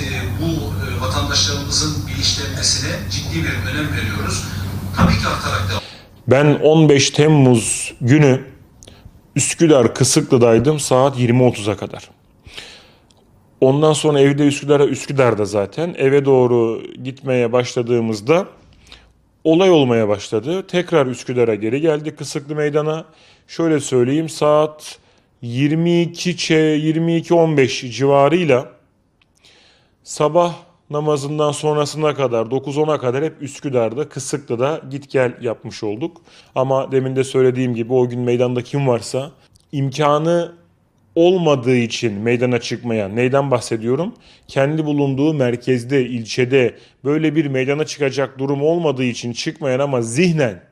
e, bu e, vatandaşlarımızın bilinçlenmesine ciddi bir önem veriyoruz. Tabii ki artarak devam Ben 15 Temmuz günü Üsküdar Kısıklı'daydım saat 20.30'a kadar. Ondan sonra evde Üsküdar'a Üsküdar'da zaten eve doğru gitmeye başladığımızda olay olmaya başladı. Tekrar Üsküdar'a geri geldik Kısıklı Meydan'a. Şöyle söyleyeyim saat 22 22.15 civarıyla sabah namazından sonrasına kadar 9-10'a kadar hep Üsküdar'da Kısıklı'da git gel yapmış olduk. Ama demin de söylediğim gibi o gün meydanda kim varsa imkanı olmadığı için meydana çıkmaya neyden bahsediyorum? Kendi bulunduğu merkezde, ilçede böyle bir meydana çıkacak durum olmadığı için çıkmayan ama zihnen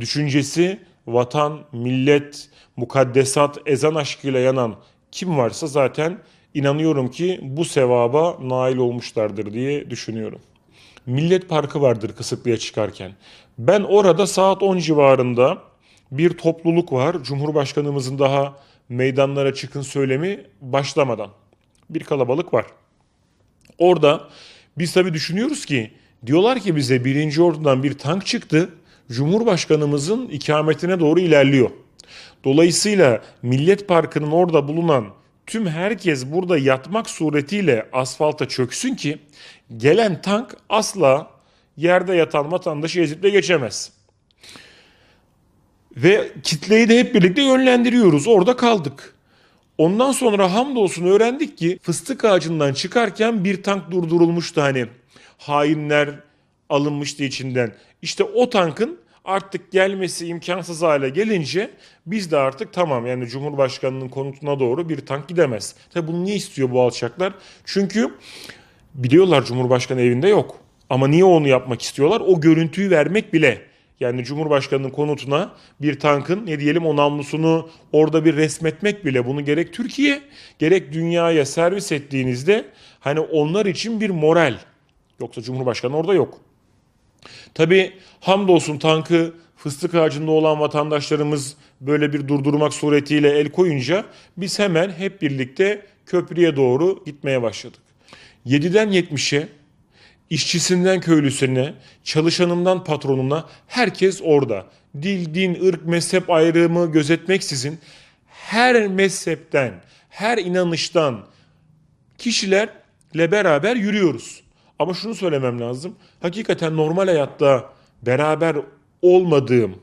düşüncesi vatan, millet, mukaddesat, ezan aşkıyla yanan kim varsa zaten inanıyorum ki bu sevaba nail olmuşlardır diye düşünüyorum. Millet Parkı vardır Kısıklı'ya çıkarken. Ben orada saat 10 civarında bir topluluk var. Cumhurbaşkanımızın daha meydanlara çıkın söylemi başlamadan. Bir kalabalık var. Orada biz tabii düşünüyoruz ki diyorlar ki bize birinci ordudan bir tank çıktı. Cumhurbaşkanımızın ikametine doğru ilerliyor. Dolayısıyla Millet Parkı'nın orada bulunan tüm herkes burada yatmak suretiyle asfalta çöksün ki gelen tank asla yerde yatan vatandaşı ezip de geçemez. Ve kitleyi de hep birlikte yönlendiriyoruz. Orada kaldık. Ondan sonra hamdolsun öğrendik ki fıstık ağacından çıkarken bir tank durdurulmuştu hani hainler alınmıştı içinden. İşte o tankın artık gelmesi imkansız hale gelince biz de artık tamam yani Cumhurbaşkanı'nın konutuna doğru bir tank gidemez. Tabi bunu niye istiyor bu alçaklar? Çünkü biliyorlar Cumhurbaşkanı evinde yok. Ama niye onu yapmak istiyorlar? O görüntüyü vermek bile. Yani Cumhurbaşkanı'nın konutuna bir tankın ne diyelim o namlusunu orada bir resmetmek bile bunu gerek Türkiye gerek dünyaya servis ettiğinizde hani onlar için bir moral. Yoksa Cumhurbaşkanı orada yok. Tabi hamdolsun tankı fıstık ağacında olan vatandaşlarımız böyle bir durdurmak suretiyle el koyunca biz hemen hep birlikte köprüye doğru gitmeye başladık. 7'den 70'e işçisinden köylüsüne, çalışanından patronuna herkes orada. Dil, din, ırk, mezhep ayrımı gözetmeksizin her mezhepten, her inanıştan kişilerle beraber yürüyoruz. Ama şunu söylemem lazım. Hakikaten normal hayatta beraber olmadığım,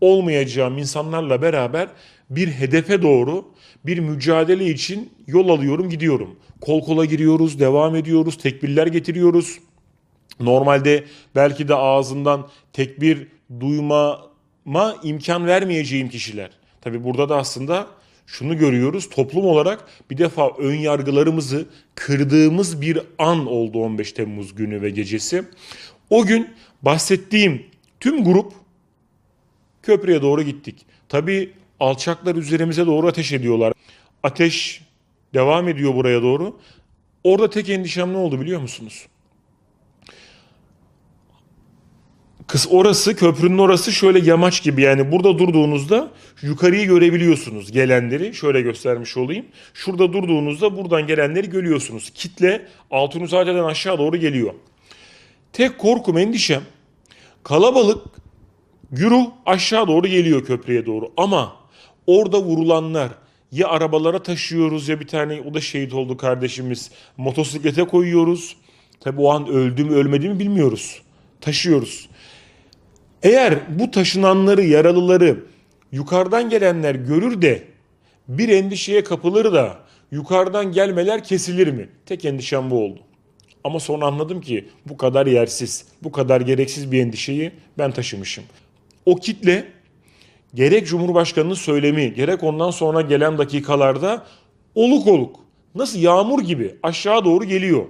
olmayacağım insanlarla beraber bir hedefe doğru bir mücadele için yol alıyorum, gidiyorum. Kol kola giriyoruz, devam ediyoruz, tekbirler getiriyoruz. Normalde belki de ağzından tekbir duymama imkan vermeyeceğim kişiler. Tabi burada da aslında şunu görüyoruz. Toplum olarak bir defa ön yargılarımızı kırdığımız bir an oldu 15 Temmuz günü ve gecesi. O gün bahsettiğim tüm grup köprüye doğru gittik. Tabi alçaklar üzerimize doğru ateş ediyorlar. Ateş devam ediyor buraya doğru. Orada tek endişem ne oldu biliyor musunuz? Kız orası köprünün orası şöyle yamaç gibi yani burada durduğunuzda yukarıyı görebiliyorsunuz gelenleri şöyle göstermiş olayım. Şurada durduğunuzda buradan gelenleri görüyorsunuz. Kitle Altunizade'den aşağı doğru geliyor. Tek korkum endişem kalabalık güruh aşağı doğru geliyor köprüye doğru ama orada vurulanlar ya arabalara taşıyoruz ya bir tane o da şehit oldu kardeşimiz motosiklete koyuyoruz. Tabi o an öldü mü ölmedi mi bilmiyoruz. Taşıyoruz. Eğer bu taşınanları, yaralıları yukarıdan gelenler görür de bir endişeye kapılır da yukarıdan gelmeler kesilir mi? Tek endişem bu oldu. Ama sonra anladım ki bu kadar yersiz, bu kadar gereksiz bir endişeyi ben taşımışım. O kitle gerek Cumhurbaşkanı'nın söylemi, gerek ondan sonra gelen dakikalarda oluk oluk, nasıl yağmur gibi aşağı doğru geliyor.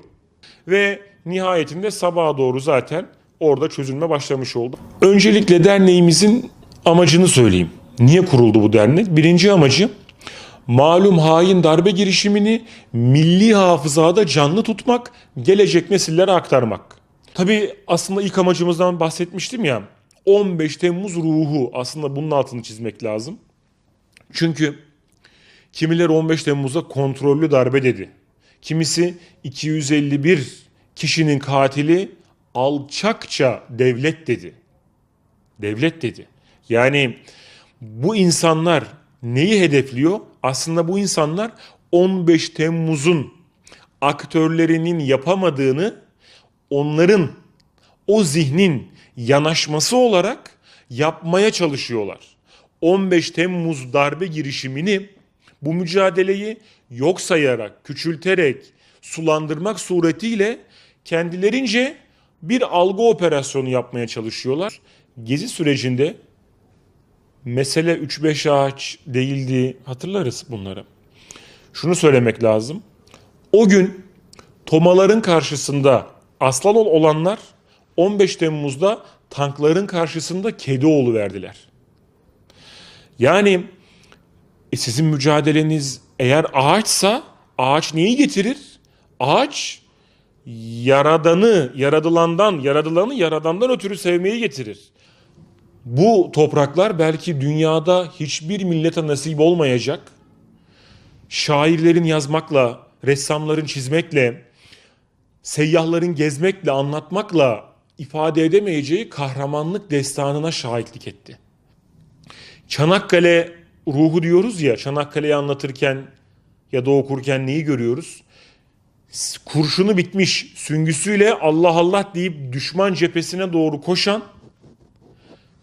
Ve nihayetinde sabaha doğru zaten orada çözülme başlamış oldu. Öncelikle derneğimizin amacını söyleyeyim. Niye kuruldu bu dernek? Birinci amacı malum hain darbe girişimini milli hafızada canlı tutmak, gelecek nesillere aktarmak. Tabii aslında ilk amacımızdan bahsetmiştim ya. 15 Temmuz ruhu aslında bunun altını çizmek lazım. Çünkü kimileri 15 Temmuz'da kontrollü darbe dedi. Kimisi 251 kişinin katili alçakça devlet dedi. Devlet dedi. Yani bu insanlar neyi hedefliyor? Aslında bu insanlar 15 Temmuz'un aktörlerinin yapamadığını onların o zihnin yanaşması olarak yapmaya çalışıyorlar. 15 Temmuz darbe girişimini bu mücadeleyi yok sayarak, küçülterek, sulandırmak suretiyle kendilerince bir algı operasyonu yapmaya çalışıyorlar. Gezi sürecinde mesele 3-5 ağaç değildi hatırlarız bunları. Şunu söylemek lazım. O gün tomaların karşısında aslan ol- olanlar 15 Temmuz'da tankların karşısında kedi oğlu verdiler. Yani e, sizin mücadeleniz eğer ağaçsa ağaç neyi getirir? Ağaç yaradanı, yaradılandan, yaradılanı yaradandan ötürü sevmeyi getirir. Bu topraklar belki dünyada hiçbir millete nasip olmayacak. Şairlerin yazmakla, ressamların çizmekle, seyyahların gezmekle, anlatmakla ifade edemeyeceği kahramanlık destanına şahitlik etti. Çanakkale ruhu diyoruz ya, Çanakkale'yi anlatırken ya da okurken neyi görüyoruz? Kurşunu bitmiş süngüsüyle Allah Allah deyip düşman cephesine doğru koşan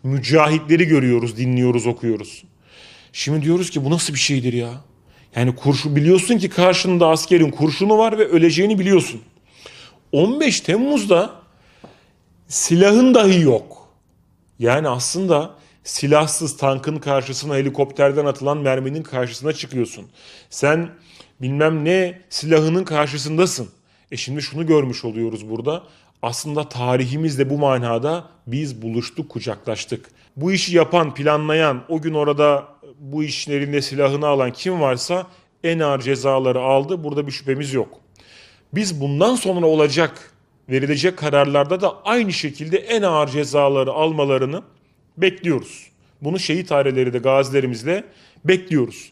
mücahitleri görüyoruz, dinliyoruz, okuyoruz. Şimdi diyoruz ki bu nasıl bir şeydir ya? Yani kurşun biliyorsun ki karşında askerin kurşunu var ve öleceğini biliyorsun. 15 Temmuz'da silahın dahi yok. Yani aslında silahsız tankın karşısına helikopterden atılan merminin karşısına çıkıyorsun. Sen bilmem ne silahının karşısındasın. E şimdi şunu görmüş oluyoruz burada. Aslında tarihimizde bu manada biz buluştuk, kucaklaştık. Bu işi yapan, planlayan, o gün orada bu işlerinde silahını alan kim varsa en ağır cezaları aldı. Burada bir şüphemiz yok. Biz bundan sonra olacak, verilecek kararlarda da aynı şekilde en ağır cezaları almalarını bekliyoruz. Bunu şehit aileleri de gazilerimizle bekliyoruz.